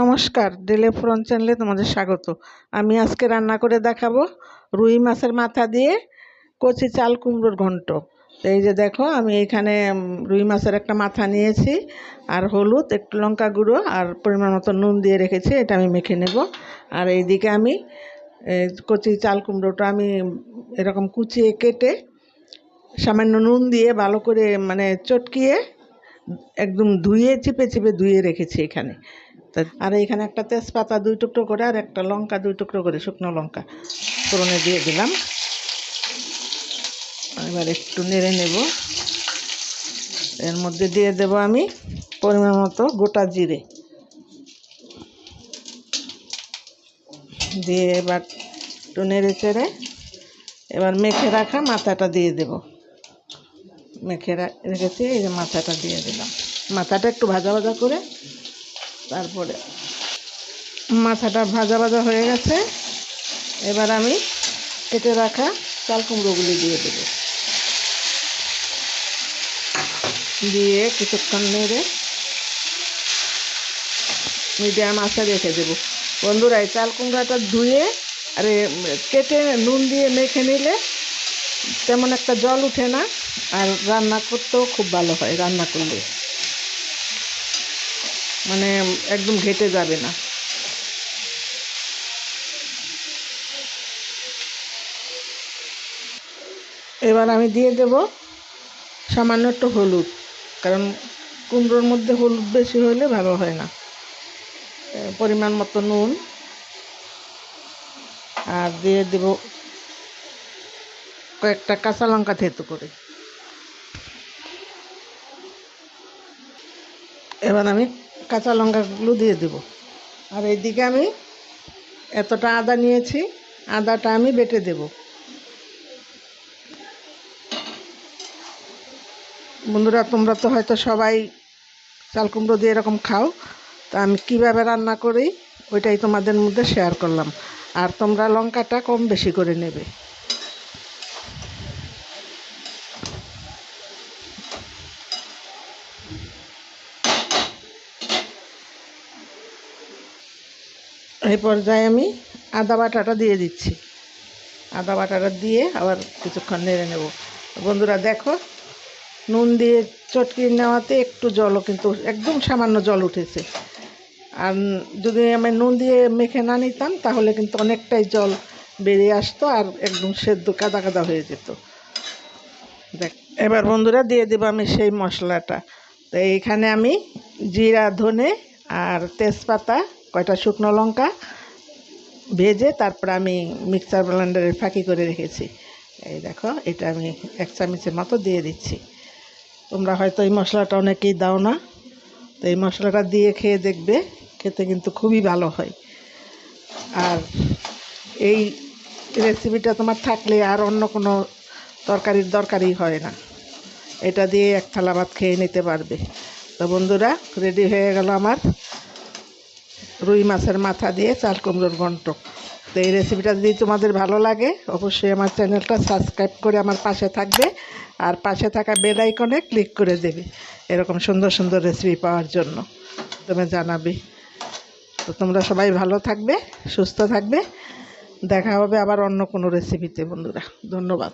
নমস্কার, ডেলে ফোরন চ্যানেলে তোমাদের স্বাগত। আমি আজকে রান্না করে দেখাবো রুই মাছের মাথা দিয়ে কচি চাল কুমড়োর ঘন্ট। এই যে দেখো, আমি এখানে রুই মাছের একটা মাথা নিয়েছি, আর হলুদ, একটু লঙ্কা গুঁড়ো, আর পরিমাণ মতো নুন দিয়ে রেখেছি, এটা আমি মেখে নেব। আর এইদিকে আমি কচি চাল কুমড়োটা আমি এরকম কুচিয়ে কেটে সামান্য নুন দিয়ে ভালো করে মানে চটকিয়ে, একদম ধুয়ে, চিপে চিপে ধুয়ে রেখেছি এখানে। আর এখানে একটা তেজপাতা দুই টুকরো করে আর একটা লঙ্কা দুই টুকরো করে, শুকনো লঙ্কা। ফোড়নে দিয়ে দিলাম। এবার একটু নেড়ে নেব। এর মধ্যে দিয়ে দেব আমি পরিমাণ মতো গোটা জিরে। দিয়ে এবার একটু নেড়ে চেড়ে এবার মেখে রাখা মাথাটা দিয়ে দেব। মেখে রেখেছি, এই যে মাথাটা দিয়ে দিলাম। মাথাটা একটু ভাজা ভাজা করে তারপরে মাথাটা ভাজা ভাজা হয়ে গেছে। এবার আমি কেটে রাখা চাল কুমড়োগুলি দিয়ে দেব। দিয়ে কিছুক্ষণ নেড়ে মিডিয়াম আঁচে রেখে দেবো। বন্ধুরা, এই চাল কুমড়াটা ধুয়ে আরে কেটে নুন দিয়ে মেখে নিলে তেমন একটা জল উঠে না। আর রান্না করতেও খুব ভালো হয়, রান্না করলে। মানে একদম ঘেটে যাবে না। এবার আমি দিয়ে দেব সামান্য একটু হলুদ, কারণ কুমড়োর মধ্যে হলুদ বেশি হলে ভালো হয় না। পরিমাণ মতো নুন। আর দিয়ে দেব কয়েকটা কাঁচা লঙ্কা থেতু করে। এবার আমি কাঁচা লঙ্কাগুলো দিয়ে দেব। আর এইদিকে আমি এতটা আদা নিয়েছি, আদাটা আমি বেটে দেব। বন্ধুরা, তোমরা তো হয়তো সবাই চাল কুমড়ো দিয়ে এরকম খাও, তা আমি কীভাবে রান্না করি ওইটাই তোমাদের মধ্যে শেয়ার করলাম। আর তোমরা লঙ্কাটা কম বেশি করে নেবে। এই পর্যায়ে আমি আদা বাটাটা দিয়ে দিচ্ছি। আদা বাটাটা দিয়ে আবার কিছুক্ষণ নেড়ে নেব। বন্ধুরা, দেখো, নুন দিয়ে চটকি নেওয়াতে একটু জলও কিন্তু একদম সামান্য জল উঠেছে। আর যদি আমি নুন দিয়ে মেখে না নিতাম, তাহলে কিন্তু অনেকটাই জল বেরিয়ে আসতো আর একদম সেদ্ধ কাদা কাদা হয়ে যেত। দেখ, এবার বন্ধুরা দিয়ে দেবো আমি সেই মশলাটা। তো এইখানে আমি জিরা, ধনে আর তেজপাতা কয়টা শুকনো লঙ্কা ভেজে তারপর আমি মিক্সার ব্লেন্ডারে ফাঁকি করে রেখেছি। এই দেখো, এটা আমি এক চামচের মতো দিয়ে দিচ্ছি। তোমরা হয়তো এই মশলাটা অনেকেই দাও না, তো এই মশলাটা দিয়ে খেয়ে দেখবে, খেতে কিন্তু খুবই ভালো হয়। আর এই রেসিপিটা তোমার থাকলে আর অন্য কোনো তরকারির দরকারই হয় না। এটা দিয়ে এক থালা ভাত খেয়ে নিতে পারবে। তো বন্ধুরা, রেডি হয়ে গেল আমার রুই মাছের মাথা দিয়ে চাল কুমড়োর ঘন্ট। তো এই রেসিপিটা যদি তোমাদের ভালো লাগে, অবশ্যই আমার চ্যানেলটা সাবস্ক্রাইব করে আমার পাশে থাকবে আর পাশে থাকা বেল আইকনে ক্লিক করে দেবে এরকম সুন্দর সুন্দর রেসিপি পাওয়ার জন্য। তুমি জানাবে। তো তোমরা সবাই ভালো থাকবে, সুস্থ থাকবে। দেখা হবে আবার অন্য কোনো রেসিপিতে বন্ধুরা। ধন্যবাদ।